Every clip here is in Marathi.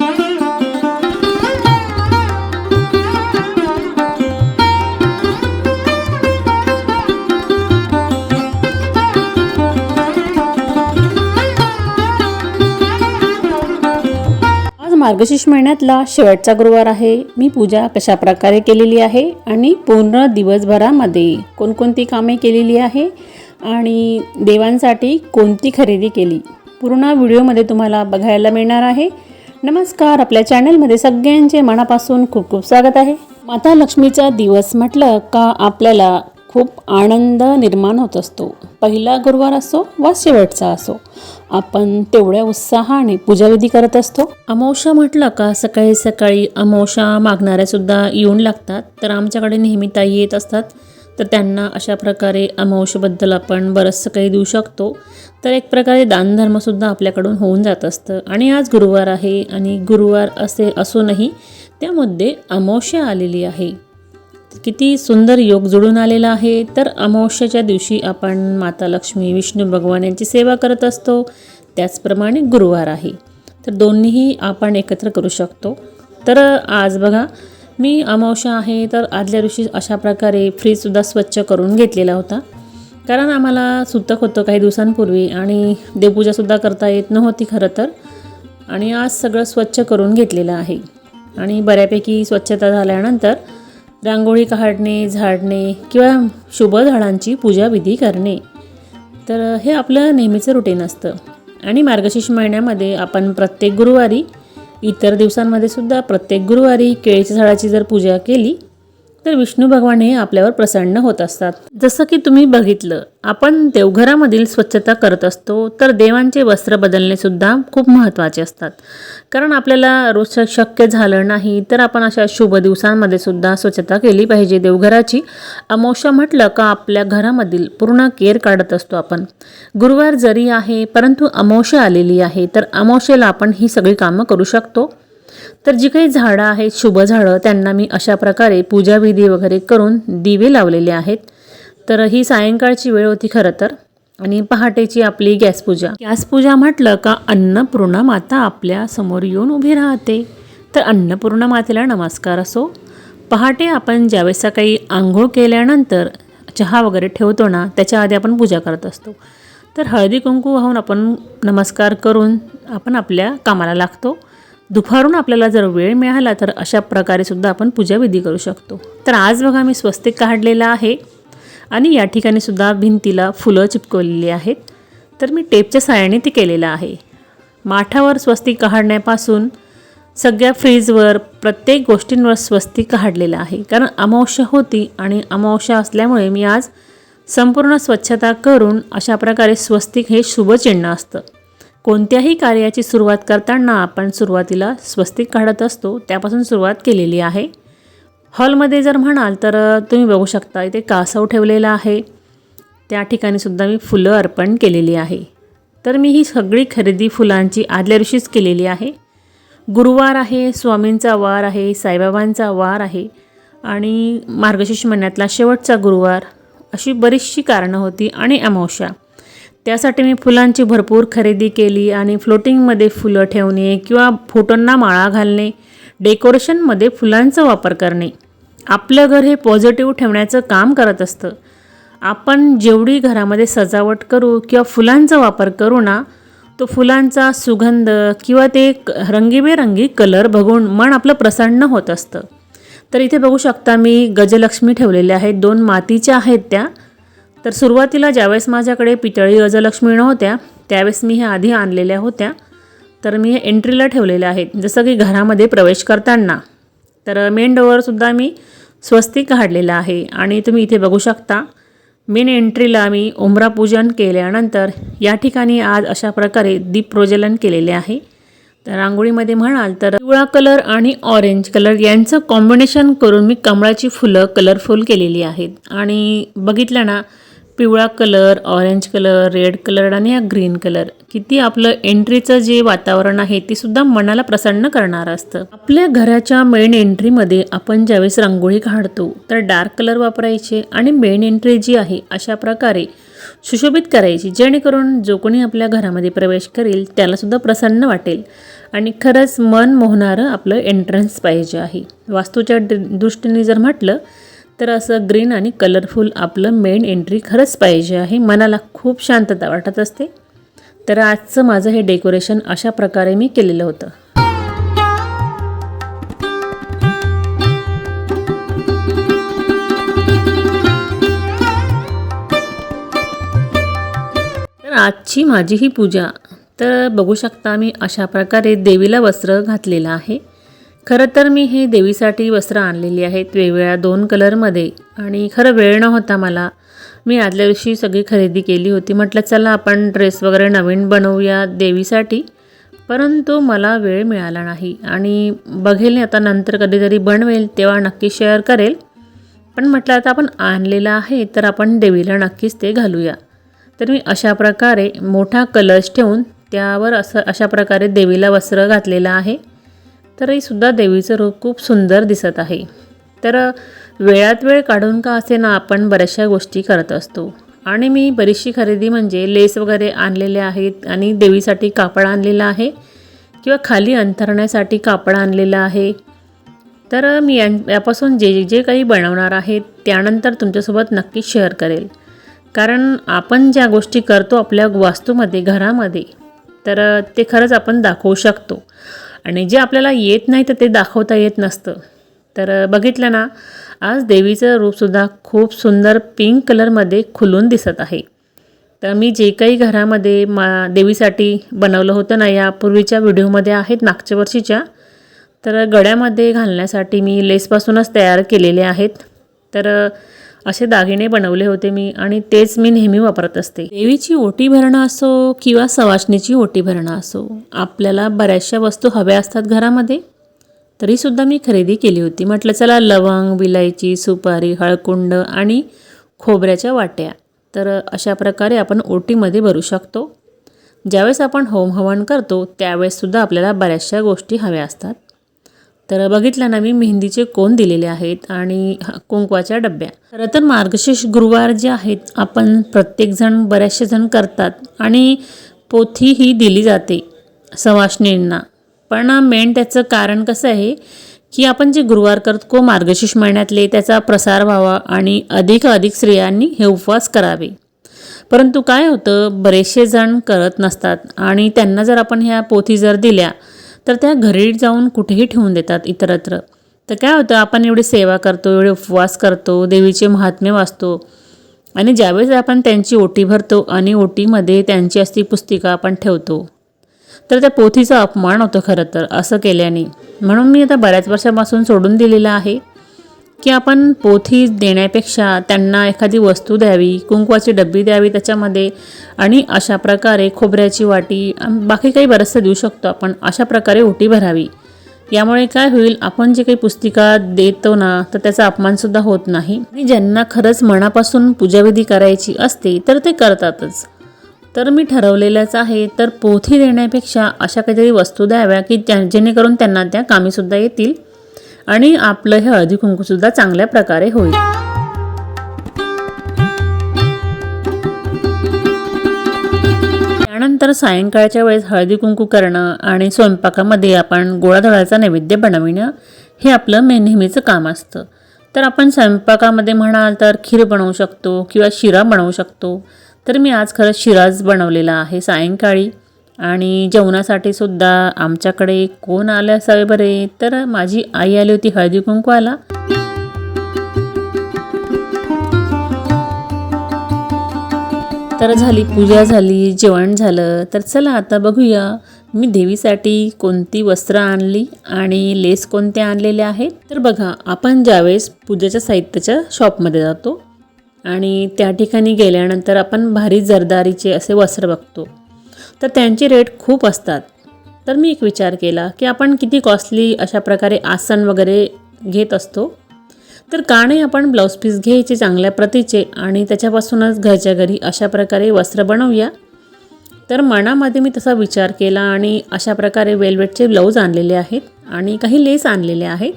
आज मार्गशीर्ष महिन्यातला शेवटचा गुरुवार आहे. मी पूजा कशा प्रकारे केलेली आहे आणि पूर्ण दिवसभरामध्ये कोणकोणती कामे केलेली आहे आणि देवांसाठी कोणती खरेदी केली? पूर्ण व्हिडिओमध्ये तुम्हाला बघायला मिळणार आहे. नमस्कार आपल्या चॅनलमध्ये सगळ्यांचे मनापासून खूप खूप स्वागत आहे. माता लक्ष्मीचा दिवस म्हटलं का आपल्याला खूप आनंद निर्माण होत असतो. पहिला गुरुवार असो वा शेवटचा असो आपण तेवढ्या उत्साहाने पूजाविधी करत असतो. अमावस्या म्हटलं का सकाळी सकाळी अमावश्या मागणाऱ्या सुद्धा येऊन लागतात तर आमच्याकडे नेहमी ताई येत असतात. तर त्यांना अशा प्रकारे अमावश्येबद्दल आपण बरंचसं काही देऊ शकतो. तर एक प्रकारे दानधर्मसुद्धा आपल्याकडून होऊन जात असतं. आणि आज गुरुवार आहे आणि गुरुवार असे असूनही त्यामध्ये अमावस्या आलेली आहे. किती सुंदर योग जुळून आलेला आहे. तर अमावस्याच्या दिवशी आपण माता लक्ष्मी विष्णू भगवान यांची सेवा करत असतो. त्याचप्रमाणे गुरुवार आहे. तर दोन्हीही आपण एकत्र करू शकतो. तर आज बघा मी अमावश्या आहे तर आदल्या दिवशी अशा प्रकारे फ्रीजसुद्धा स्वच्छ करून घेतलेला होता. कारण आम्हाला सुतक होतं काही दिवसांपूर्वी आणि देवपूजासुद्धा करता येत नव्हती खरं तर. आणि आज सगळं स्वच्छ करून घेतलेलं आहे. आणि बऱ्यापैकी स्वच्छता झाल्यानंतर रांगोळी काढणे झाडणे किंवा शुभ झाडांची पूजाविधी करणे. तर हे आपलं नेहमीचं रुटीन असतं. आणि मार्गशीर्ष महिन्यामध्ये आपण प्रत्येक गुरुवारी इतर दिवसांमध्ये सुद्धा प्रत्येक गुरुवारी केळीच्या झाडाची जर पूजा केली तर विष्णू भगवान हे आपल्यावर प्रसन्न होत असतात. जसं की तुम्ही बघितलं आपण देवघरामधील स्वच्छता करत असतो तर देवांचे वस्त्र बदलणे सुद्धा खूप महत्त्वाचे असतात. कारण आपल्याला रोज शक्य झालं नाही तर आपण अशा शुभ दिवसांमध्ये सुद्धा स्वच्छता केली पाहिजे. देवघराची अमावस्या म्हटलं का आपल्या घरामधील पूर्ण केअर काढत असतो आपण. गुरुवार जरी आहे परंतु अमावस्या आलेली आहे तर अमावस्येला आपण ही सगळी कामं करू शकतो. तर जी काही झाडं आहेत शुभ झाडं त्यांना मी अशा प्रकारे पूजाविधी वगैरे करून दिवे लावलेले आहेत. तर ही सायंकाळची वेळ होती खरं तर. आणि पहाटेची आपली गॅस पूजा. गॅस पूजा म्हटलं का अन्नपूर्णा माता आपल्यासमोर येऊन उभी राहते. तर अन्नपूर्णा मातेला नमस्कार असो. पहाटे आपण ज्यावेळेस सकाळी आंघोळ केल्यानंतर चहा वगैरे ठेवतो ना त्याच्या आधी आपण पूजा करत असतो. तर हळदी कुंकू वाहून आपण नमस्कार करून आपण आपल्या कामाला लागतो. दुपारून आपल्याला जर वेळ मिळाला तर अशा प्रकारे सुद्धा आपण पूजाविधी करू शकतो. तर आज बघा मी स्वस्तिक काढलेला आहे आणि या ठिकाणी सुद्धा भिंतीला फुलं चिपकवलेली आहेत. तर मी टेपच्या साहाय्याने ते केलेलं आहे. माठावर स्वस्तिक काढण्यापासून सगळ्या फ्रीजवर प्रत्येक गोष्टींवर स्वस्तिक काढलेलं आहे. कारण अमावस्या होती आणि अमावस्या असल्यामुळे मी आज संपूर्ण स्वच्छता करून अशा प्रकारे स्वस्तिक हे शुभचिन्ह असतं. कोणत्याही कार्याची सुरुवात करताना आपण सुरुवातीला स्वस्तिक काढत असतो त्यापासून सुरुवात केलेली आहे. हॉलमध्ये जर म्हणाल तर तुम्ही बघू शकता इथे कासव ठेवलेला आहे. त्या ठिकाणी सुद्धा मी फुलं अर्पण केलेली आहे. तर मी ही सगळी खरेदी फुलांची आदल्या दिवशीच केलेली आहे. गुरुवार आहे स्वामींचा वार आहे साईबाबांचा वार आहे आणि मार्गशीर्ष महिन्यातला शेवटचा गुरुवार अशी बरीचशी कारणं होती आणि अमावस्या. त्यासाठी मी फुलांची भरपूर खरेदी केली आणि फ्लोटिंगमध्ये फुलं ठेवणे किंवा फोटोंना माळा घालणे डेकोरेशनमध्ये फुलांचा वापर करणे. आपलं घर हे पॉझिटिव्ह ठेवण्याचं काम करत असतं. आपण जेवढी घरामध्ये सजावट करू किंवा फुलांचा वापर करू ना तो फुलांचा सुगंध किंवा ते क- रंगीबेरंगी कलर बघून मन आपलं प्रसन्न होत असतं. तर इथे बघू शकता मी गजलक्ष्मी ठेवलेल्या आहेत दोन मातीच्या आहेत त्या. तर सुरुवातीला ज्यावेळेस माझ्याकडे पितळी गजलक्ष्मी नव्हत्या त्यावेळेस मी ह्या आधी आणलेल्या होत्या. तर मी हे एंट्रीला ठेवलेल्या आहेत जसं की घरामध्ये प्रवेश करताना. तर मेन डोअरसुद्धा मी स्वस्तिक काढलेलं आहे आणि तुम्ही इथे बघू शकता मेन एंट्रीला मी उमरा पूजन केल्यानंतर या ठिकाणी आज अशा प्रकारे दीप प्रज्वलन केलेले आहे. तर रांगोळीमध्ये म्हणाल तर पिवळा कलर आणि ऑरेंज कलर यांचं कॉम्बिनेशन करून मी कमळाची फुलं कलरफुल केलेली आहेत. आणि बघितलं ना पिवळा colour orange colour red colour आणि हा ग्रीन कलर. किती आपलं एंट्रीचं जे वातावरण आहे ते सुद्धा मनाला प्रसन्न करणारं असतं. आपल्या घराच्या मेन एंट्रीमध्ये आपण ज्यावेळेस रांगोळी काढतो तर डार्क कलर वापरायचे आणि मेन एंट्री जी आहे अशा प्रकारे सुशोभित करायची जेणेकरून जो कोणी आपल्या घरामध्ये प्रवेश करेल त्यालासुद्धा प्रसन्न वाटेल. आणि खरंच मन मोहणारं आपलं एंट्रन्स पाहिजे आहे. वास्तूच्या दृष्टीने जर म्हटलं तर असं ग्रीन आणि कलरफुल आपलं मेन एंट्री खरंच पाहिजे आहे. मनाला खूप शांतता वाटत असते. तर आजचं माझं हे डेकोरेशन अशा प्रकारे मी केलेलं होतं. तर आजची माझी ही पूजा. तर बघू शकता मी अशा प्रकारे देवीला वस्त्र घातलेलं आहे. खरं तर मी हे देवीसाठी वस्त्र आणलेली आहेत वेगवेगळ्या दोन कलरमध्ये आणि खरं वेळ नव्हता मला. मी आदल्या दिवशी सगळी खरेदी केली होती. म्हटलं चला आपण ड्रेस वगैरे नवीन बनवूया देवीसाठी. परंतु मला वेळ मिळाला नाही आणि बघेल आता नंतर कधीतरी बनवेल तेव्हा नक्की शेअर करेल. पण म्हटलं आता आपण आणलेलं आहे तर आपण देवीला नक्कीच ते घालूया. तर मी अशा प्रकारे मोठा कलश ठेवून त्यावर असं अशा प्रकारे देवीला वस्त्र घातलेलं आहे. तरीसुद्धा देवीचं रूप खूप सुंदर दिसत आहे. तर वेळात वेळ काढून का असे ना आपण बऱ्याचशा गोष्टी करत असतो. आणि मी बरीचशी खरेदी म्हणजे लेस वगैरे आणलेले आहेत आणि देवीसाठी कापड आणलेलं आहे किंवा खाली अंथरण्यासाठी कापड आणलेलं आहे. तर मी यां यापासून जे जे काही बनवणार आहे त्यानंतर तुमच्यासोबत नक्की शेअर करेल. कारण आपण ज्या गोष्टी करतो आपल्या वास्तूमध्ये घरामध्ये तर ते खरंच आपण दाखवू शकतो. आणि जे आपल्याला येत नाही तर ते दाखवता येत नसतं. तर बघितलं ना आज देवीचं रूपसुद्धा खूप सुंदर पिंक कलरमध्ये खुलून दिसत आहे. तर मी जे काही घरामध्ये मा देवीसाठी बनवलं होतं ना यापूर्वीच्या व्हिडिओमध्ये आहेत मागच्या वर्षीच्या. तर गळ्यामध्ये घालण्यासाठी मी लेसपासूनच तयार केलेले आहेत. तर असे दागिने बनवले होते मी आणि तेच मी नेहमी वापरत असते. देवीची ओटी भरणं असो किंवा सवासणीची ओटी भरणं असो आपल्याला बऱ्याचशा वस्तू हव्या असतात घरामध्ये. तरीसुद्धा मी खरेदी केली होती. म्हटलं चला लवंग विलायची सुपारी हळकुंड आणि खोबऱ्याच्या वाट्या. तर अशा प्रकारे आपण ओटीमध्ये भरू शकतो. ज्यावेळेस आपण होम हवन करतो त्यावेळेससुद्धा आपल्याला बऱ्याचशा गोष्टी हव्या असतात. तर बघितलं ना मी मेहंदीचे कोण दिलेले आहेत आणि कुंकवाच्या डब्या. खरं तर मार्गशीर्ष गुरुवार जे आहेत आपण प्रत्येकजण बरेचसे जण करतात आणि पोथी ही दिली जाते सवाष्णींना. पण मेन त्याचं कारण कसं आहे की आपण जे गुरुवार करतो मार्गशीर्ष महिन्यातले त्याचा प्रसार व्हावा आणि अधिक अधिक स्त्रियांनी हे उपवास करावे. परंतु काय होतं बरेचसे जण करत नसतात आणि त्यांना जर आपण ह्या पोथी जर दिल्या तर त्या घरी जाऊन कुठेही ठेवून देतात इतरत्र. तर काय होतं आपण एवढी सेवा करतो एवढे उपवास करतो देवीचे महात्म्य वाचतो. आणि ज्यावेळेस आपण त्यांची ओटी भरतो आणि ओटीमध्ये त्यांची असती पुस्तिका आपण ठेवतो तर त्या पोथीचा अपमान होतो खरं तर असं केल्याने. म्हणून मी आता बऱ्याच वर्षापासून सोडून दिलेलं आहे. की आपण पोथी देण्यापेक्षा त्यांना एखादी वस्तू द्यावी कुंकवाची डब्बी द्यावी त्याच्यामध्ये आणि अशा प्रकारे खोबऱ्याची वाटी बाकी काही बरंचसं देऊ शकतो आपण. अशा प्रकारे ओटी भरावी. यामुळे काय होईल आपण जे काही पुस्तिका देतो ना तर त्याचा अपमानसुद्धा होत नाही. आणि ज्यांना खरंच मनापासून पूजाविधी करायची असते तर ते करतातच. तर मी ठरवलेलंच आहे तर पोथी देण्यापेक्षा अशा काहीतरी वस्तू द्याव्या की त्या जेणेकरून त्यांना त्या कामीसुद्धा येतील. आणि आपलं हे हळदी कुंकूसुद्धा चांगल्या प्रकारे होईल. त्यानंतर सायंकाळच्या वेळेस हळदी कुंकू करणं आणि स्वयंपाकामध्ये आपण गोळाधोळाचा नैवेद्य बनविणं हे आपलं मे नेहमीचं काम असतं. तर आपण स्वयंपाकामध्ये म्हणाल तर खीर बनवू शकतो किंवा शिरा बनवू शकतो. तर मी आज खरंच शिराज बनवलेला आहे सायंकाळी. आणि जेवणासाठी सुद्धा आमच्याकडे कोण आले असावे बरे? तर माझी आई आली होती हळदी कुंकवाला. तर झाली पूजा झाली जेवण झालं. तर चला आता बघूया मी देवीसाठी कोणती वस्त्र आणली आणि लेस कोणते आणलेले आहेत? तर बघा आपण ज्यावेळेस पूजेच्या साहित्याच्या शॉपमध्ये जातो आणि त्या ठिकाणी गेल्यानंतर आपण भारी जरदारीचे असे वस्त्र बघतो. तर त्यांचे रेट खूप असतात. तर मी एक विचार केला की आपण किती कॉस्टली अशा प्रकारे आसन वगैरे घेत असतो? तर का नाही आपण ब्लाऊज पीस घ्यायचे चांगल्या प्रतीचे आणि त्याच्यापासूनच घरच्या घरी अशा प्रकारे वस्त्र बनवूया. तर मनामध्ये मी तसा विचार केला आणि अशा प्रकारे वेलवेटचे ब्लाऊज आणलेले आहेत आणि काही लेस आणलेले आहेत.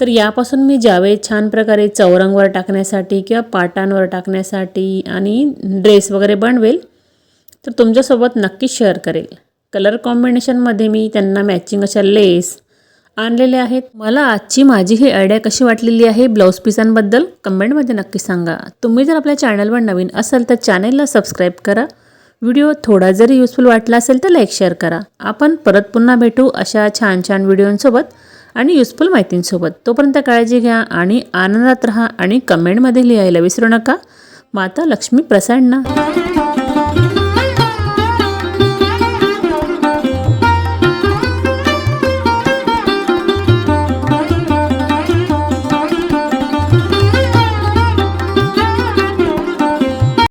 तर यापासून मी ज्यावेळेस छान प्रकारे चौरंगवर टाकण्यासाठी किंवा पाटांवर टाकण्यासाठी आणि ड्रेस वगैरे बनवेल. तर तुमच्यासोबत नक्कीच शेअर करेल. कलर कॉम्बिनेशनमध्ये मी त्यांना मॅचिंग अशा लेस आणलेले आहेत. मला आजची माझी ही आयडिया कशी वाटलेली आहे ब्लाऊज पिसांबद्दल कमेंटमध्ये नक्की सांगा. तुम्ही जर आपल्या चॅनलवर नवीन असाल तर चॅनलला सबस्क्राईब करा. व्हिडिओ थोडा जरी युजफुल वाटला असेल तर लाईक शेअर करा. आपण परत पुन्हा भेटू अशा छान छान व्हिडिओंसोबत आणि युजफुल माहितींसोबत. तोपर्यंत काळजी घ्या आणि आनंदात राहा आणि कमेंटमध्ये लिहायला विसरू नका. माता लक्ष्मी प्रसन्न.